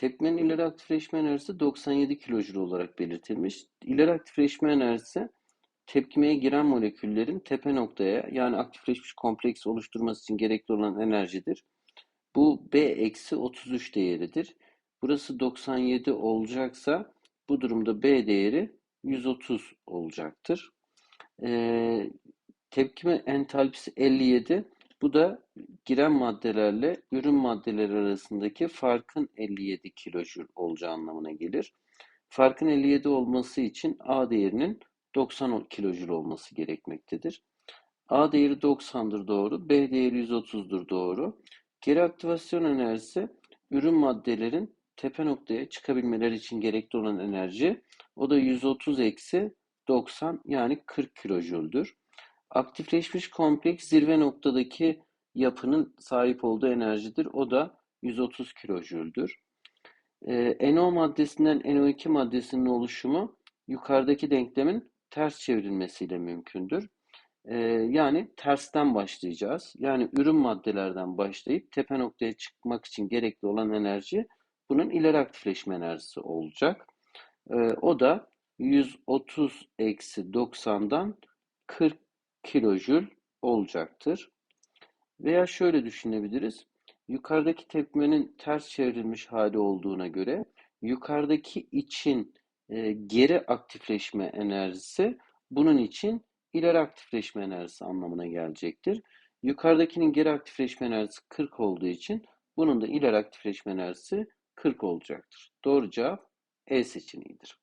Tepkimenin ileri aktifleşme enerjisi 97 kilojül olarak belirtilmiş. İleri aktifleşme enerjisi tepkimeye giren moleküllerin tepe noktaya yani aktifleşmiş kompleks oluşturması için gerekli olan enerjidir. Bu B-33 değeridir. Burası 97 olacaksa bu durumda B değeri 130 olacaktır. Ee, tepkime entalpisi 57. Bu da giren maddelerle ürün maddeleri arasındaki farkın 57 kilojül olacağı anlamına gelir. Farkın 57 olması için A değerinin 90 kilojül olması gerekmektedir. A değeri 90'dır doğru, B değeri 130'dur doğru. Geri aktivasyon enerjisi ürün maddelerin tepe noktaya çıkabilmeleri için gerekli olan enerji. O da 130 eksi 90 yani 40 kilojüldür. Aktifleşmiş kompleks zirve noktadaki yapının sahip olduğu enerjidir. O da 130 kilojüldür. Ee, NO maddesinden NO2 maddesinin oluşumu yukarıdaki denklemin ters çevrilmesiyle mümkündür. Ee, yani tersten başlayacağız. Yani ürün maddelerden başlayıp tepe noktaya çıkmak için gerekli olan enerji bunun ileri aktifleşme enerjisi olacak. Ee, o da 130 eksi 90'dan 40 kilojül olacaktır. Veya şöyle düşünebiliriz. Yukarıdaki tepkimenin ters çevrilmiş hali olduğuna göre yukarıdaki için e, geri aktifleşme enerjisi bunun için ileri aktifleşme enerjisi anlamına gelecektir. Yukarıdakinin geri aktifleşme enerjisi 40 olduğu için bunun da ileri aktifleşme enerjisi 40 olacaktır. Doğru cevap E seçeneğidir.